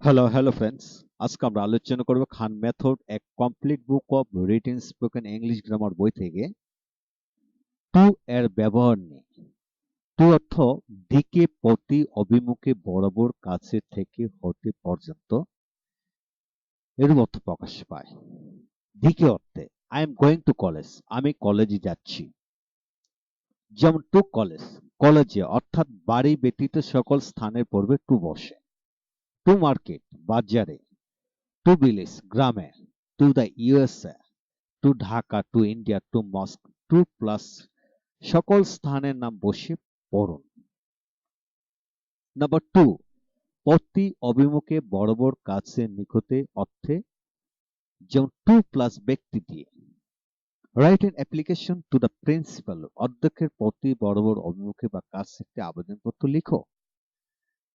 Hello hello friends আজকে আমরা আলোচনা করব খান মেথড এক complete book of written spoken English grammar বই থেকে। টু এর ব্যবহার নিয়ে। টু অর্থ, দিকে, প্রতি, অভিমুখে, বরাবর, কাছে থেকে, হতে পর্যন্ত। এর অর্থ প্রকাশ পায়। দিকে অর্থে I am going to college আমি কলেজে যাচ্ছি। যেমন টু কলেজ কলেজে অর্থাৎ বাড়ি ব্যতীত সকল স্থানের পূর্বে টু বসে। টু মার্কেট বাজারে টু ভিলেজ গ্রামে to the USA to Dhaka to India to mosque to plus সকল স্থানের নাম বসে পড়ুন। নাম্বার টু প্রতি অভিমুখে বরাবর কাছে নিকটে অর্থে যেমন টু প্লাস ব্যক্তি দিয়ে। Write an application to the principal অধ্যক্ষের প্রতি বরাবর অভিমুখে বা কাছে একটি আবেদনপত্র লিখো।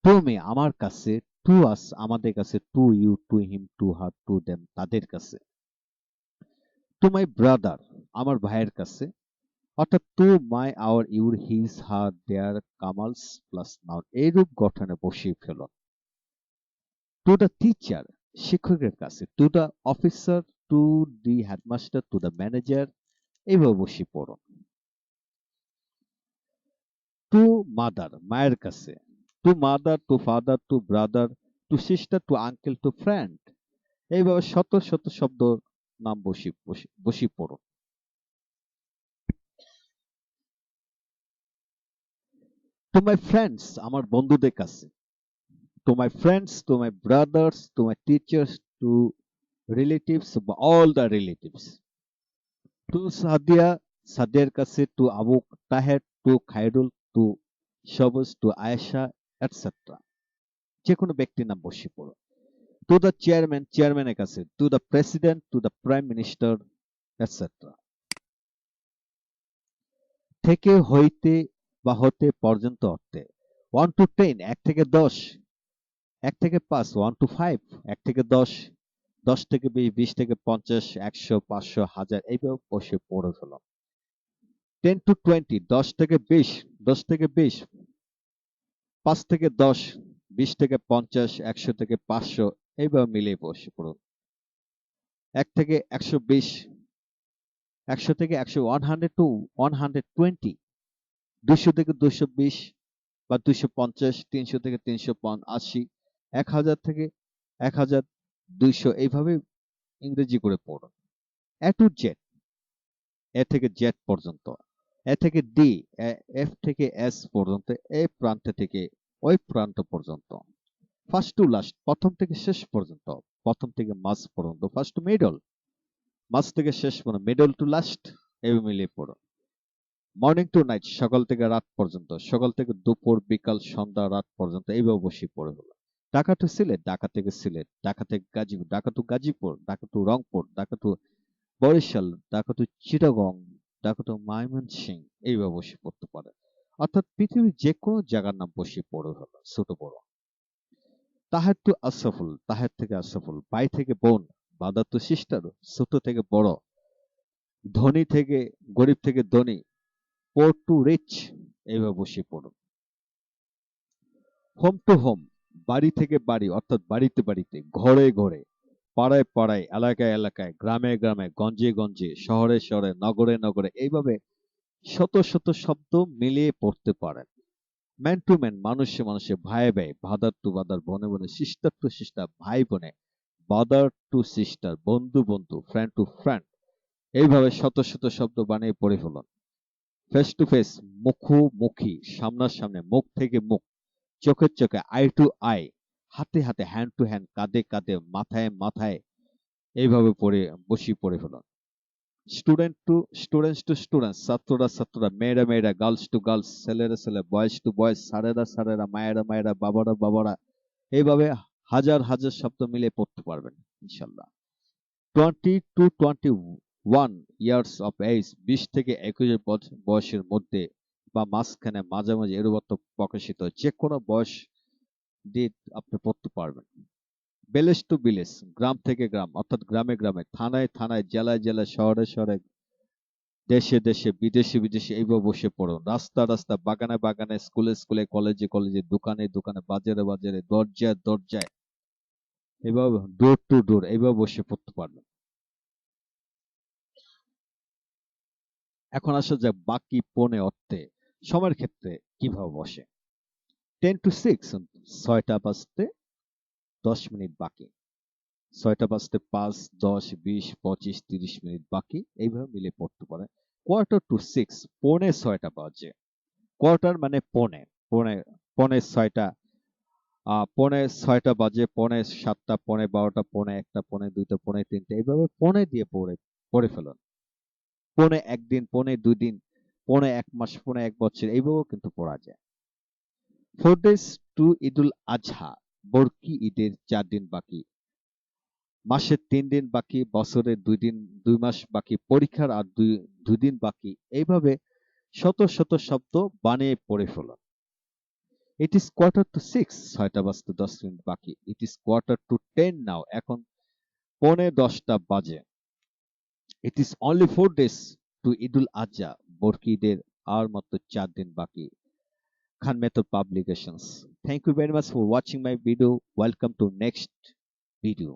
টু মে আমার কাছে টু আস আমাদের কাছে to you to him to her to them তাদের কাছে। টু মাই ব্রাদার আমার ভাইয়ের কাছে। অর্থাৎ to my our your his her their Kamal's plus noun এইরূপ গঠনে বসিয়ে ফেলুন টু দ্য টিচার শিক্ষকের কাছে। To the officer to the headmaster to the manager এইভাবে বসিয়ে পড়ুন টু মাদার মায়ের কাছে। To mother to father to brother to sister to uncle to friend এইভাবে শত শত শব্দ নাম বসি বসি পড়ুন টু মাই ফ্রেন্ডস আমার বন্ধুদের কাছে। To my friends to my brothers to my teachers to relatives all the relatives to Sadia সাদিয়ার কাছে to Abu Taher to Khairul to Sabuj to Ayesha etcetera যে কোনো ব্যক্তির নাম বসে পড়ো। টু দ্য চেয়ারম্যান চেয়ারম্যানের কাছে to the president to the prime minister etcetera থেকে হইতে বা হতে পর্যন্ত অর্থে ওয়ান টু টেন এক থেকে দশ, এক থেকে পাঁচ ওয়ান টু ফাইভ এক থেকে দশ দশ থেকে বিশ বিশ থেকে পঞ্চাশ, একশো, পাঁচশো, হাজার, এইভাবে বসে পড়ে ফেলো। টেন টু টোয়েন্টি দশ থেকে বিশ, দশ থেকে বিশ পাঁচ থেকে দশ, বিশ থেকে পঞ্চাশ, একশো থেকে পাঁচশো, এইভাবে মিলিয়ে বসে পড়ুন। এক থেকে একশো বিশ, একশো থেকে একশো one hundred to one hundred twenty দুশো থেকে দুশো বিশ বা দুশো পঞ্চাশ, তিনশো থেকে তিনশো আশি, এক হাজার থেকে এক হাজার দুইশো, এইভাবে ইংরেজি করে পড়ুন। এ টু জেড এ থেকে জেড পর্যন্ত। এ থেকে ডি এফ থেকে এস পর্যন্ত এ প্রান্ত থেকে ওই প্রান্ত পর্যন্ত। ফার্স্ট টু লাস্ট প্রথম থেকে শেষ পর্যন্ত, প্রথম থেকে মাঝ পর্যন্ত ফার্স্ট টু মিডল মাঝ থেকে শেষ পর্যন্ত মিডল টু লাস্ট এই মিলিয়ে পড়ুন মর্নিং টু নাইট সকাল থেকে রাত পর্যন্ত, সকাল থেকে দুপুর, বিকাল, সন্ধ্যা, রাত পর্যন্ত এইভাবে বসে পড়ে হলো। ঢাকা টু সিলেট, ঢাকা থেকে সিলেট, ঢাকা থেকে Gazipur, Dhaka to Gazipur, Dhaka to Rangpur, Dhaka to Barisal, Dhaka to Chittagong to Mymensingh এইভাবে বসে পড়তে পারে। অর্থাৎ পৃথিবীর যে কোনো জায়গার নাম বসে পড়ে হলো ছোট বড়। তাহের টু আসাফুল তাহের থেকে আসাফুল ভাই থেকে বোন, বাদার টু সিস্টার ছোট থেকে বড়, ধনী থেকে, গরিব থেকে ধনী পোর টু রিচ এইভাবে বসে পড়ুন হোম টু হোম বাড়ি থেকে বাড়ি, অর্থাৎ বাড়িতে বাড়িতে, ঘরে ঘরে। পাড়ায় পাড়ায়, এলাকায় এলাকায়, গ্রামে গ্রামে, গঞ্জে গঞ্জে, শহরে শহরে, নগরে নগরে এইভাবে শত শত শব্দ মিলিয়ে পড়তে পারেন। ম্যান টু ম্যান মানুষে মানুষে, ভাই ভাই ভাদার টু বাদার বনে বনে সিস্টার টু সিস্টার ভাই বোনে বাদার টু সিস্টার বন্ধু বন্ধু ফ্রেন্ড টু ফ্রেন্ড এইভাবে শত শত শব্দ বানিয়ে পড়ে ফেলুন। ফেস টু ফেস মুখোমুখি, সামনাসামনি, মুখ থেকে মুখ, চোখের চোখে আই টু আই হাতে হাতে হ্যান্ড টু হ্যান্ড কাঁধে কাঁধে, মাথায় মাথায় এইভাবে পড়ে বসি পড়ে ফেলুন। Student to students to students ছাত্ররা ছাত্ররা, মেয়েরা মেয়েরা গার্লস টু গার্লস ছেলেরা ছেলে বয়েস টু বয়েস সারেরা সারেরা মায়েরা মায়েরা, বাবারা বাবারা, এইভাবে হাজার হাজার শব্দ মিলে পড়তে পারবেন, ইনশাল্লাহ। Twenty to twenty one years of age বিশ থেকে একুশ বয়সের মধ্যে বা মাঝখানে, মাঝামাঝি এর প্রকাশিত যে কোনো বয়স দিয়ে আপনি পড়তে পারবেন। ভিলেজ টু ভিলেজ গ্রাম থেকে গ্রাম, অর্থাৎ গ্রামে গ্রামে, থানায় থানায়, জেলায় জেলায়, শহরে শহরে, দেশে দেশে, বিদেশে বিদেশে এইভাবে বসে পড়ুন। রাস্তা রাস্তা, বাগানে বাগানে, স্কুলে স্কুলে, কলেজে কলেজে, দোকানে দোকানে, বাজারে বাজারে, দরজায় দরজায় এভাবে ডোর টু ডোর এইভাবে বসে পড়তে পারবেন। এখন আসা যাক বাকি পৌনে অর্থে, সময়ের ক্ষেত্রে কীভাবে বসে। টেন টু সিক্স ছয়টা বাজতে দশ মিনিট বাকি। ছয়টা বাজতে পাঁচ, দশ, বিশ, পঁচিশ, তিরিশ মিনিট বাকি। এইভাবে মিলে পড়তে পারে। কোয়ার্টার টু সিক্স, পৌনে ছয়টা বাজে। কোয়ার্টার মানে পৌনে পৌনে পৌনে ছয়টা পৌনে ছয়টা বাজে, পৌনে সাতটা, পৌনে বারোটা, পৌনে একটা, পৌনে দুইটা, পৌনে তিনটা, এইভাবে পৌনে দিয়ে পড়ে পড়ে ফেলুন। পৌনে একদিন, পৌনে দুই দিন, পৌনে এক মাস, পৌনে এক বছর, এইভাবেও কিন্তু পড়া যায়। Four days to Eidul Azha, বরকি ঈদের চার দিন বাকি। মাসের তিন দিন বাকি বছরের দুই দিন, দুই মাস বাকি, পরীক্ষার আর দুই দিন বাকি। এইভাবে শত শত শব্দ বানিয়ে পড়ে ফেলুন it is quarter to six ছয়টা বাজতে দশ মিনিট বাকি। It is quarter to ten now এখন পৌনে দশটা বাজে। It is only four days to Eidul Azha, বরকি ঈদের আর মাত্র চার দিন বাকি। Khan Method Publications. Thank you very much for watching my video. Welcome to next video.